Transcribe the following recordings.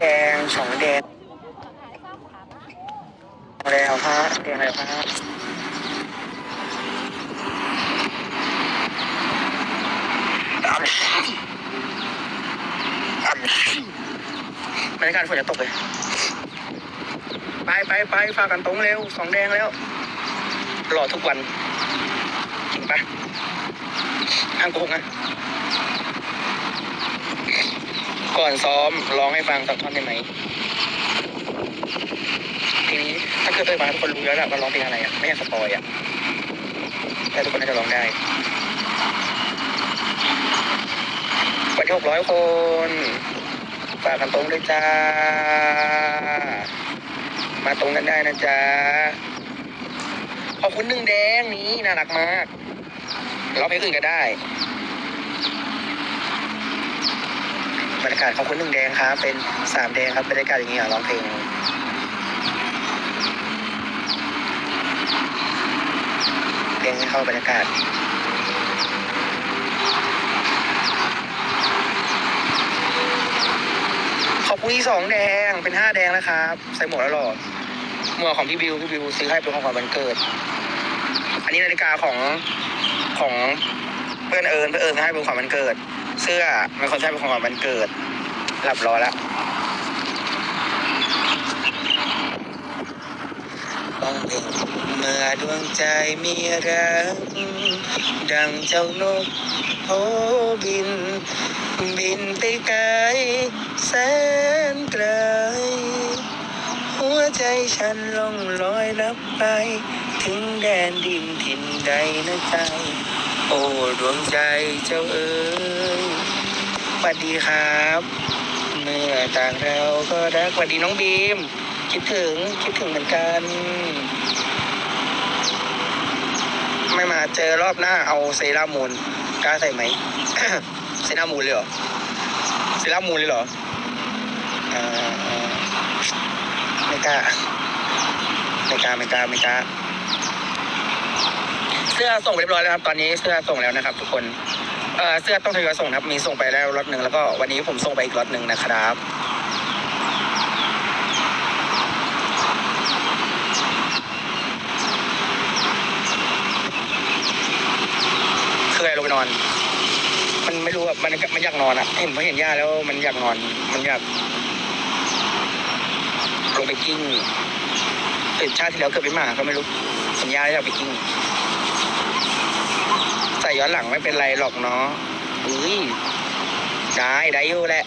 แดงสองแดงแล้วฮะแดงแล้วฮะบรรยากาศฝนจะตกเลยไปไปไปฝากกันตรงเร็วสองแดงแล้วรอทุกวันจริงปะห้างโกงไง ก่อนซ้อมร้องให้ฟังสักท่อนได้ไหมทีนี้ถ้าเกิดเต้ยมาทุกคนรู้แล้วแหละว่าร้องเพลงอะไรอะไม่อยากสปอยอะแต่ทุกคนน่าจะร้องได้วันที่หกร้อยคนฝากกันตรงด้วยจ้า มาตรงกันได้นะจ๊ะขอบคุณหนึ่งแดงนี้น่ารักมากร้องเพลงอื่นก็ได้ บรรยากาศขอบคุณหนึ่งแดงครับ เป็นสามแดงครับบรรยากาศอย่างนี้อะร้องเพลงเพลงให้เข้าบรรยากาศขอบคุณที่สองแดงเป็นห้าแดงแล้วครับ ใส่หมวกแล้วหรอหมวกของพี่บิวพี่บิวซื้อให้เป็นของขวัญวันเกิด อันนี้นาฬิกาของของเพื่อนเอิญเพื่อนเอิญให้เป็นของขวัญวันเกิด เสื้อเป็นคนใช้เป็นของขวัญวันเกิดหลับรอแล้วต้องเพลงเมื่อดวงใจมีรักดังเจ้านกโผบิน บินไปไกลแสนไกล หัวใจฉันลงลอยลับไป ถึงแดนดินถิ่นใดนะใจ โอ้ดวงใจเจ้าเอ๋ย สวัสดีครับเมื่อต่างเราก็รักสวัสดีน้องบีม คิดถึงคิดถึงเหมือนกัน ไม่มาเจอรอบหน้าเอาเซรามูนกล้าใส่ไหมเซรามูนเลยเหรอเซรามูนเลยเหรอไม่กล้าไม่กล้าไม่กล้าไม่กล้าเสื้อส่งเรียบร้อยแล้วครับ ตอนนี้เสื้อส่งแล้วนะครับ ทุกคน เออเสื้อต้องทยอยส่งนะครับ มีส่งไปแล้วรถหนึ่งแล้วก็วันนี้ผมส่งไปอีกรถหนึ่งนะครับ คืออะไรลงไปนอน มันไม่รู้อะมันมันอยากนอนอะเห็นพอเห็นย่าแล้วมันอยากนอน มันอยากลงไปกิ้งตื่นชาติที่แล้วเกิดเป็นหมาก็ไม่รู้สัญญาแล้วอยากไปกิ้ง ส่ย้อนหลังไม่เป็นไรหรอกเนาะอุ้ยได้ได้อยู่แหละ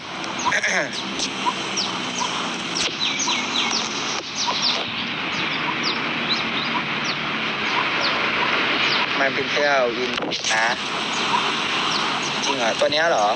มันเป็นเสื้อวินนะจริงเหรอตัวเนี้ยเหรอ